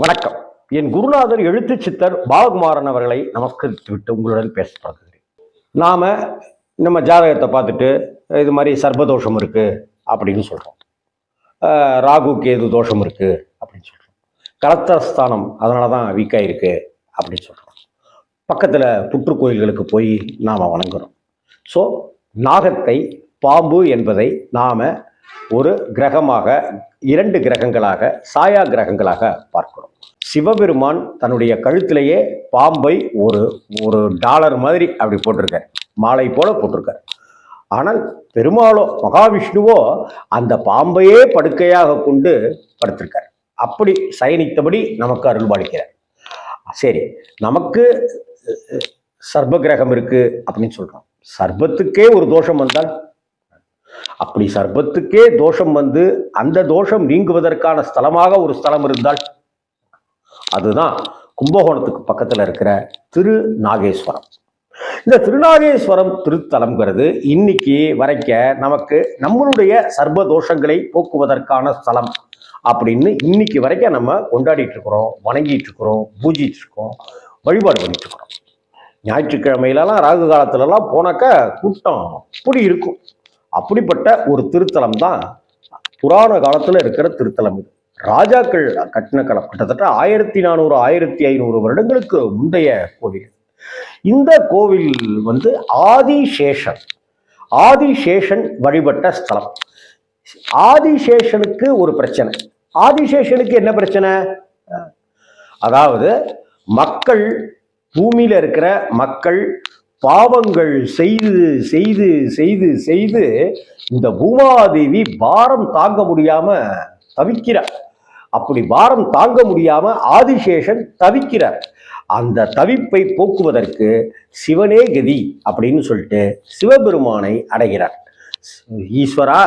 வணக்கம். என் குருநாதர் எழுத்து சித்தர் பாலகுமாரன் அவர்களை நமஸ்கரித்து விட்டு உங்களுடன் பேச பார்க்குறேன் நாம் நம்ம ஜாதகத்தை பார்த்துட்டு இது மாதிரி சர்பதோஷம் இருக்கு அப்படின்னு சொல்கிறோம் ராகு கேது தோஷம் இருக்கு அப்படின்னு சொல்கிறோம் கலத்தரஸ்தானம் அதனால தான் வீக்காக இருக்குது அப்படின்னு சொல்கிறோம் பக்கத்தில் புற்று கோயில்களுக்கு போய் நாம் வணங்குறோம். ஸோ நாகத்தை பாம்பு என்பதை நாம் ஒரு கிரகமாக இரண்டு கிரகங்களாக சாயா கிரகங்களாக பார்க்கிறோம். சிவபெருமான் தன்னுடைய கழுத்திலேயே பாம்பை ஒரு ஒரு டாலர் மாதிரி அப்படி போட்டிருக்கார். மாலை போல போட்டிருக்கார். ஆனால் பெருமாளோ மகாவிஷ்ணுவோ அந்த பாம்பையே படுக்கையாக கொண்டு படுத்திருக்கார். அப்படி சயனித்தபடி நமக்கு அருள்பாலிக்கிறார். சரி நமக்கு சர்ப கிரகம் இருக்கு அப்படின்னு சொல்றோம். சர்பத்துக்கே ஒரு தோஷம் வந்தால் அப்படி சர்பத்துக்கே தோஷம் வந்து அந்த தோஷம் நீங்குவதற்கான ஸ்தலமாக ஒரு ஸ்தலம் இருந்தால் அதுதான் கும்பகோணத்துக்கு பக்கத்தில் இருக்கிற திரு நாகேஸ்வரம் இந்த திருநாகேஸ்வரம் திருத்தலம்ங்கிறது இன்னைக்கு வரைக்க நமக்கு நம்மளுடைய சர்வ தோஷங்களை போக்குவதற்கான ஸ்தலம் அப்படின்னு இன்னைக்கு வரைக்கும் நம்ம கொண்டாடிட்டு இருக்கிறோம் வணங்கிட்டு இருக்கிறோம் பூஜிட்டு இருக்கோம் வழிபாடு பண்ணிட்டு இருக்கிறோம். ஞாயிற்றுக்கிழமையிலலாம் ராகு காலத்துலலாம் போனாக்கா கூட்டம் இப்படி இருக்கும். அப்படிப்பட்ட ஒரு திருத்தலம் தான் புராண காலத்தில் இருக்கிற திருத்தலம் இது. ராஜாக்கள் கட்டின களம் கிட்டத்தட்ட ஆயிரத்தி நானூறு ஆயிரத்தி ஐநூறு வருடங்களுக்கு முந்தைய கோவில் இந்த கோவில் வந்து ஆதிசேஷன் ஆதிசேஷன் வழிபட்ட ஸ்தலம். ஆதிசேஷனுக்கு ஒரு பிரச்சனை. ஆதிசேஷனுக்கு என்ன பிரச்சனை? அதாவது மக்கள் பூமியில் இருக்கிற மக்கள் பாவங்கள் செய்து செய்து செய்து செய்து இந்த பூமாதேவி பாரம் தாங்க முடியாம தவிக்கிறார். அப்படி பாரம் தாங்க முடியாம ஆதிசேஷன் தவிக்கிறார். அந்த தவிப்பை போக்குவதற்கு சிவனே கதி அப்படின்னு சொல்லிட்டு சிவபெருமானை அடைகிறார். ஈஸ்வரா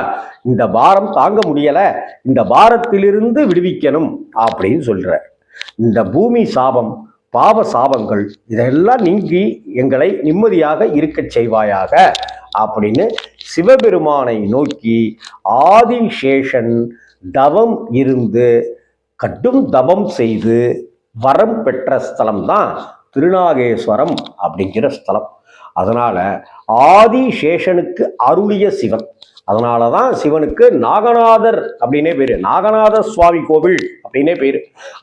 இந்த பாரம் தாங்க முடியல இந்த பாரத்திலிருந்து விடுவிக்கணும் அப்படின்னு சொல்றார். இந்த பூமி சாபம் பாவ சாபங்கள் இதெல்லாம் நீங்கி எங்களை நிம்மதியாக இருக்கச் செய்வாயாக அப்படின்னு சிவபெருமானை நோக்கி ஆதிசேஷன் தவம் இருந்து கடும் தவம் செய்து வரம் பெற்ற ஸ்தலம் தான் திருநாகேஸ்வரம் அப்படிங்கிற ஸ்தலம். அதனால் ஆதிசேஷனுக்கு அருளிய சிவன். அதனால தான் சிவனுக்கு நாகநாதர் அப்படின்னே பேர். நாகநாத சுவாமி கோவில் அப்படின்னே பேர்.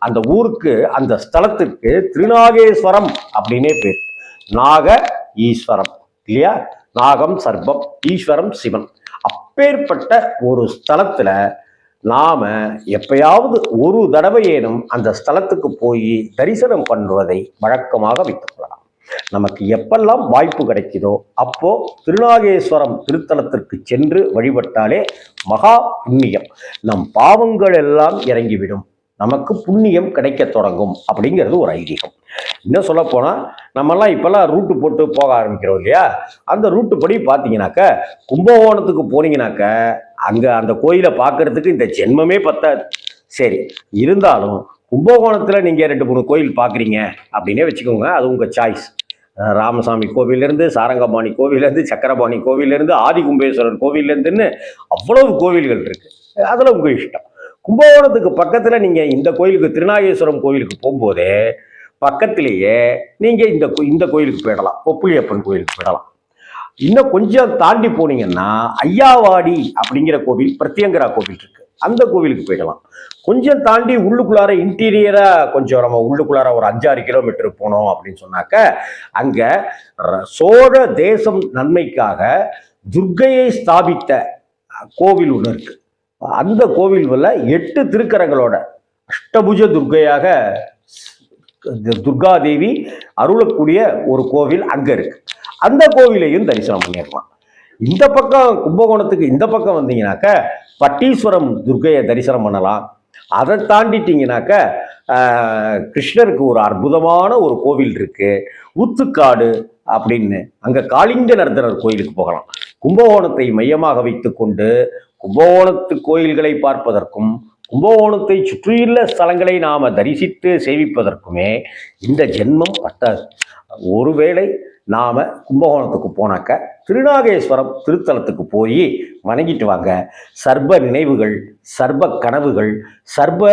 அந்த ஊருக்கு அந்த ஸ்தலத்துக்கு திருநாகேஸ்வரம் அப்படின்னே பேர். நாக ஈஸ்வரம் இல்லையா? நாகம் சர்ப்பம் ஈஸ்வரம் சிவன். அப்பேற்பட்ட ஒரு ஸ்தலத்தில் நாம எப்பயாவது ஒரு தடவையேனும் அந்த ஸ்தலத்துக்கு போய் தரிசனம் பண்ணுவதை வழக்கமாக வைத்துக் கொள்ளலாம். நமக்கு எப்பெல்லாம் வாய்ப்பு கிடைக்குதோ அப்போ திருநாகேஸ்வரம் திருத்தலத்திற்கு சென்று வழிபட்டாலே மகா புண்ணியம். நம் பாவங்கள் எல்லாம் இறங்கிவிடும். நமக்கு புண்ணியம் கிடைக்க தொடங்கும் அப்படிங்கிறது ஒரு ஐதீகம். இன்னும் சொல்ல போனா நம்மெல்லாம் இப்போல்லாம் ரூட்டு போட்டு போக ஆரம்பிக்கிறோம் இல்லையா? அந்த ரூட்டு படி பார்த்தீங்கன்னாக்க கும்பகோணத்துக்கு போனீங்கன்னாக்க அங்க அந்த கோயிலை பார்க்கறதுக்கு இந்த ஜென்மமே பத்தாது. சரி இருந்தாலும் கும்பகோணத்தில் நீங்கள் ரெண்டு மூணு கோயில் பார்க்குறீங்க அப்படின்னே வச்சுக்கோங்க அது உங்கள் சாய்ஸ் ராமசாமி கோவிலேருந்து சாரங்கபாணி கோவிலேருந்து சக்கரபாணி கோவிலேருந்து ஆதி கும்பேஸ்வரர் கோவிலேருந்துன்னு அவ்வளவு கோவில்கள் இருக்குது அதில் உங்கள் இஷ்டம். கும்பகோணத்துக்கு பக்கத்தில் நீங்கள் இந்த கோயிலுக்கு திருநாகேஸ்வரம் கோயிலுக்கு போகும்போதே பக்கத்திலேயே நீங்கள் இந்த கோ- இந்த கோயிலுக்கு போயிடலாம். பொப்புளியப்பன் கோயிலுக்கு போயிடலாம். இன்னும் கொஞ்சம் தாண்டி போனீங்கன்னா ஐயாவாடி அப்படிங்கிற கோவில் பிரத்யங்கரா கோவில் இருக்குது அந்த கோவிலுக்கு போயிடலாம் கொஞ்சம் தாண்டி உள்ளுக்குள்ளார இன்டீரியரா கொஞ்சம் நம்ம உள்ளுக்குள்ளார ஒரு அஞ்சாறு கிலோமீட்டர் போனோம் அப்படின்னு சொன்னாக்க அங்க ர- சோழ தேசம் நன்மைக்காக துர்க்கையை ஸ்தாபித்த கோவில் ஒன்று இருக்கு. அந்த கோவில் எட்டு திருக்கரங்களோட அஷ்டபுஜ துர்க்கையாக துர்காதேவி அருளக்கூடிய ஒரு கோவில் அங்க இருக்கு. அந்த கோவிலையும் தரிசனம் பண்ணிடலாம். இந்த பக்கம் கும்பகோணத்துக்கு இந்த பக்கம் வந்தீங்கன்னாக்க பட்டீஸ்வரம் துர்கையை தரிசனம் பண்ணலாம். அதை தாண்டிட்டிங்கனாக்க கிருஷ்ணருக்கு ஒரு அற்புதமான ஒரு கோவில் இருக்குது ஊத்துக்காடு அப்படின்னு. அங்கே காளிங்க நர்தனர் கோயிலுக்கு போகலாம். கும்பகோணத்தை மையமாக வைத்துக்கொண்டு கும்பகோணத்து கோயில்களை பார்ப்பதற்கும் கும்பகோணத்தை சுற்றியுள்ள ஸ்தலங்களை நாம் தரிசித்து சேவிப்பதற்குமே இந்த ஜென்மம் பத்தாது ஒருவேளை நாம் கும்பகோணத்துக்கு போனாக்க திருநாகேஸ்வரம் திருத்தலத்துக்கு போய் வணங்கிட்டு வாங்க. சர்ப நினைவுகள் சர்ப கனவுகள் சர்ப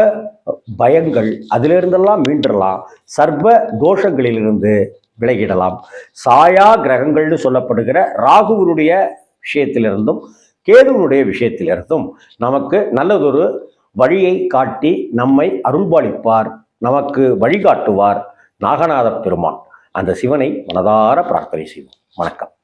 பயங்கள் அதிலிருந்தெல்லாம் மீண்டுடலாம் சர்ப தோஷங்களிலிருந்து விலகிடலாம். சாயா கிரகங்கள்னு சொல்லப்படுகிற ராகுவனுடைய விஷயத்திலிருந்தும் கேதுவனுடைய விஷயத்திலிருந்தும் நமக்கு நல்லதொரு வழியை காட்டி நம்மை அருள்பாலிப்பார். நமக்கு வழிகாட்டுவார் நாகநாத பெருமான். அந்த சிவனை மனதார பிரார்த்தனை செய்வோம். வணக்கம்.